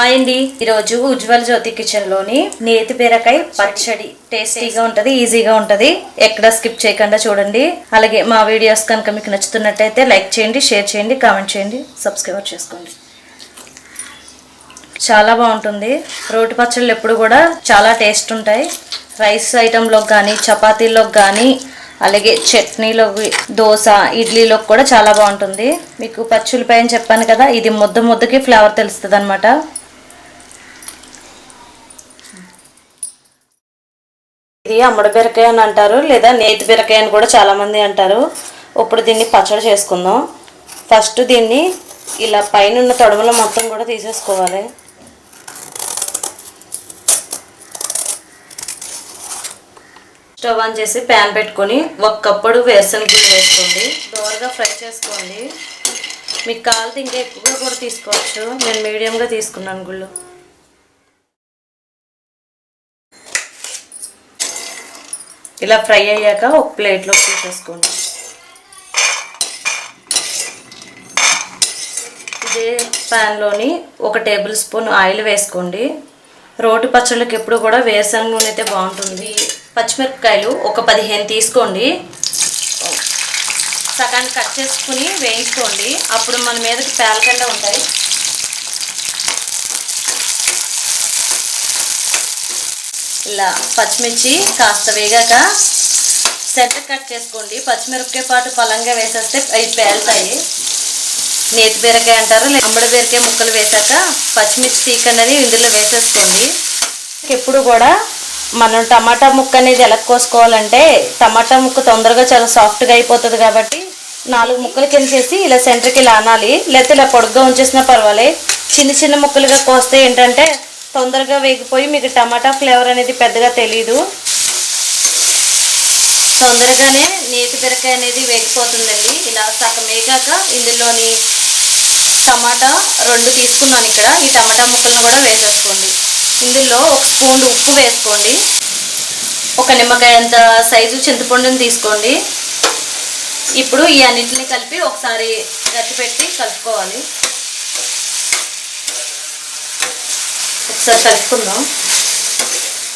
Hi అండి. ఈరోజు ఉజ్వల్ జ్యోతి కిచెన్లోని నేతి బీరకాయ పచ్చడి టేస్టీగా ఉంటది ఈజీగా ఉంటది. ఎక్కడ స్కిప్ చేయకుండా చూడండి. అలాగే మా వీడియోస్ కనుక మీకు నచ్చుతున్నట్టయితే లైక్ చేయండి షేర్ చేయండి కామెంట్ చేయండి సబ్స్క్రైబ్ చేసుకోండి. చాలా బాగుంటుంది. రోటి పచ్చళ్ళు ఎప్పుడు కూడా చాలా టేస్ట్ ఉంటాయి. రైస్ ఐటెంలోకి కానీ చపాతీలోకి కానీ అలాగే చట్నీలో దోశ ఇడ్లీలోకి కూడా చాలా బాగుంటుంది. మీకు పచ్చులపై అని చెప్పాను కదా ఇది ముద్ద ముద్దకి ఫ్లేవర్ తెలుస్తుంది అనమాట ఇది అమ్మడి బీరకాయ అని అంటారు లేదా నేతి బీరకాయ అని కూడా చాలామంది అంటారు. ఇప్పుడు దీన్ని పచ్చడి చేసుకుందాం. ఫస్ట్ దీన్ని ఇలా పైన ఉన్న తొడవలు మొత్తం కూడా తీసేసుకోవాలి. స్టవ్ ఆన్ చేసి ప్యాన్ పెట్టుకొని ఒక కప్పుడు వేరుశనగలు వేసుకోండి. దోరగా ఫ్రై చేసుకోండి. మీకు కావాలి ఇంకా ఎక్కువగా కూడా తీసుకోవచ్చు. నేను మీడియంగా తీసుకున్నాను గుళ్ళు. ఇలా ఫ్రై అయ్యాక ఒక ప్లేట్లో తీసేసుకోండి. ఇదే ప్యాన్లోని ఒక టేబుల్ స్పూన్ ఆయిల్ వేసుకోండి. రోటి పచ్చళ్ళకి ఎప్పుడు కూడా వేరుశనగ నూనె అయితే బాగుంటుంది. పచ్చిమిరపకాయలు ఒక పదిహేను తీసుకోండి. సగాన్ని కట్ చేసుకుని వేయించుకోండి. అప్పుడు మన మీదకి పేలకుండా ఉంటాయి. ఇలా పచ్చిమిర్చి కాస్త వేగాక సెంటర్ కట్ చేసుకోండి. పచ్చిమిరపకాయ పాటు పలంగా వేసేస్తే అవి పేలుతాయి. నేతి బీరకాయ అంటారు లేదా బీరకాయ ముక్కలు వేసాక పచ్చిమిర్చి తీక అనేది ఇందులో వేసేసుకోండి. ఎప్పుడు కూడా మనం టమాటా ముక్క అనేది ఎలా కోసుకోవాలంటే టమాటా ముక్క తొందరగా చాలా సాఫ్ట్గా అయిపోతుంది కాబట్టి నాలుగు ముక్కలు కింద చేసి ఇలా సెంటర్కి ఇలా అనాలి లేకపోతే ఇలా పొడుగ్గా ఉంచేసినా పర్వాలేదు చిన్న చిన్న ముక్కలుగా కోస్తే ఏంటంటే తొందరగా వేగిపోయి మీకు టమాటా ఫ్లేవర్ అనేది పెద్దగా తెలియదు తొందరగానే నేతి బీరకాయ అనేది వేగిపోతుందండి. ఇలా సగం వేగాక ఇందులోని టమాటా రెండు తీసుకున్నాను ఇక్కడ. ఈ టమాటా ముక్కలను కూడా వేసేసుకోండి. ఇందులో ఒక స్పూన్ ఉప్పు వేసుకోండి. ఒక నిమ్మకాయ అంత సైజు చింతపండుని తీసుకోండి. ఇప్పుడు ఈ అన్నింటిని కలిపి ఒకసారి గట్టి పెట్టి కలుపుకోవాలి. ఒకసారి కలుపుకుందాం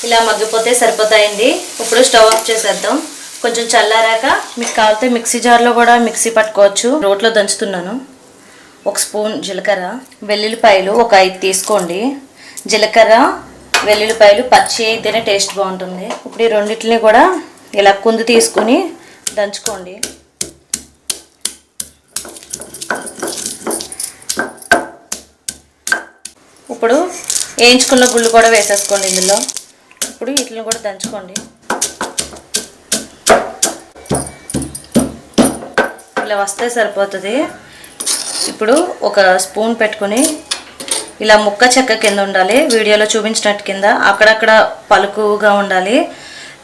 ఇలా మగ్గిపోతే సరిపోతాయండి. ఇప్పుడు స్టవ్ ఆఫ్ చేసేద్దాం. కొంచెం చల్లారాక మీకు కావాలితే మిక్సీ జార్లో కూడా మిక్సీ పట్టుకోవచ్చు. రోట్లో దంచుతున్నాను. ఒక స్పూన్ జీలకర్ర వెల్లుల్లిపాయలు ఒక ఐదు తీసుకోండి. జీలకర్ర వెల్లుల్లిపాయలు పచ్చి అయితేనే టేస్ట్ బాగుంటుంది. ఇప్పుడు ఈ రెండింటిని కూడా ఇలా కుందు తీసుకుని దంచుకోండి. ఇప్పుడు వేయించుకున్న గుళ్ళు కూడా వేసేసుకోండి ఇందులో. ఇప్పుడు వీటిని కూడా దంచుకోండి. ఇలా వస్తే సరిపోతుంది. ఇప్పుడు ఒక స్పూన్ పెట్టుకొని ఇలా ముక్క చెక్క కింద ఉండాలి. వీడియోలో చూపించినట్టు కింద. అక్కడక్కడ పలుకుగా ఉండాలి.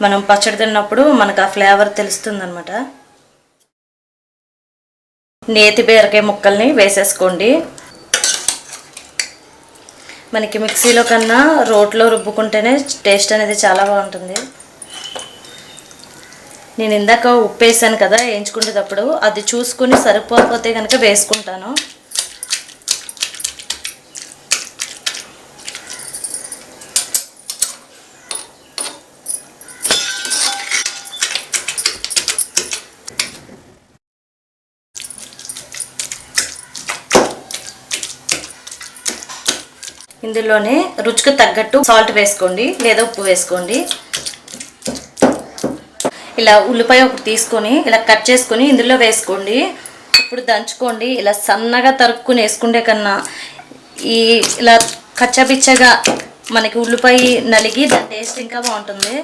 మనం పచ్చడి తిన్నప్పుడు మనకు ఆ ఫ్లేవర్ తెలుస్తుంది అనమాట నేతి బీరకాయ ముక్కల్ని వేసేసుకోండి. మనకి మిక్సీలో కన్నా రోట్లో రుబ్బుకుంటేనే టేస్ట్ అనేది చాలా బాగుంటుంది. నేను ఇందాక ఉప్పు వేసాను కదా వేయించుకునేటప్పుడు అది చూసుకుని సరిపోకపోతే కనుక వేసుకుంటాను. ఇందులోనే రుచికి తగ్గట్టు సాల్ట్ వేసుకోండి లేదా ఉప్పు వేసుకోండి. ఇలా ఉల్లిపాయ ఒకటి తీసుకొని ఇలా కట్ చేసుకొని ఇందులో వేసుకోండి. ఇప్పుడు దంచుకోండి. ఇలా సన్నగా తరుక్కుని వేసుకుంటే కన్నా ఈ ఇలా కచ్చపిచ్చగా మనకి ఉల్లిపాయ నలిగి దాని టేస్ట్ ఇంకా బాగుంటుంది.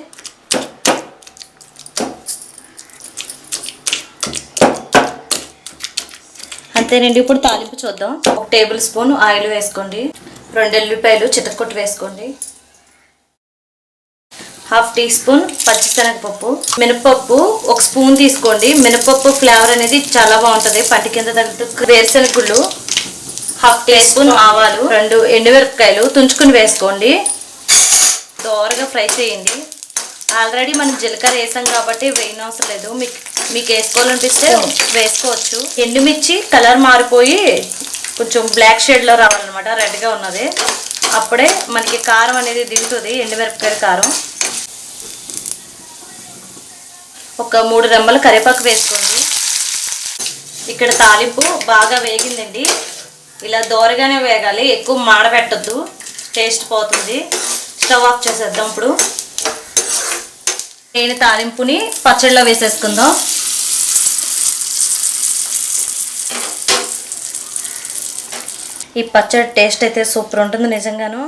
అంతేనండి. ఇప్పుడు తాలింపు చూద్దాం. ఒక టేబుల్ స్పూన్ ఆయిల్ వేసుకోండి. రెండు ఎల్లిపాయలు చితక్కొట్టు వేసుకోండి. హాఫ్ టీ స్పూన్ పచ్చిశనగపప్పు. మినపప్పు ఒక స్పూన్ తీసుకోండి. మినపప్పు ఫ్లేవర్ అనేది చాలా బాగుంటుంది. పంటి కింద తగ్గుతూ వేరుశనగుళ్ళు హాఫ్ టీ స్పూన్ ఆవాలు రెండు ఎండుమిరపకాయలు తుంచుకుని వేసుకోండి. దోరగా ఫ్రై చేయండి. ఆల్రెడీ మనం జీలకర్ర వేసాం కాబట్టి వేయనవసరం అవసరం లేదు. మీకు మీకు వేసుకోవాలనిపిస్తే వేసుకోవచ్చు. ఎండుమిర్చి కలర్ మారిపోయి కొంచెం బ్లాక్ షేడ్లో రావాలన్నమాట రెడ్గా ఉన్నది. అప్పుడే మనకి కారం అనేది దిగుతుంది ఎండుమిరపకాయల కారం. ఒక మూడు రెమ్మలు కరివేపాకు వేసుకోండి. ఇక్కడ తాలింపు బాగా వేగిందండి. ఇలా దోరగానే వేగాలి ఎక్కువ మాడబెట్టద్దు. టేస్ట్ పోతుంది. స్టవ్ ఆఫ్ చేసేద్దాం ఇప్పుడు. నేను తాలింపుని పచ్చడిలో వేసేసుకుందాం. ఈ పచ్చడి టేస్ట్ అయితే సూపర్ ఉంటుంది నిజంగాను.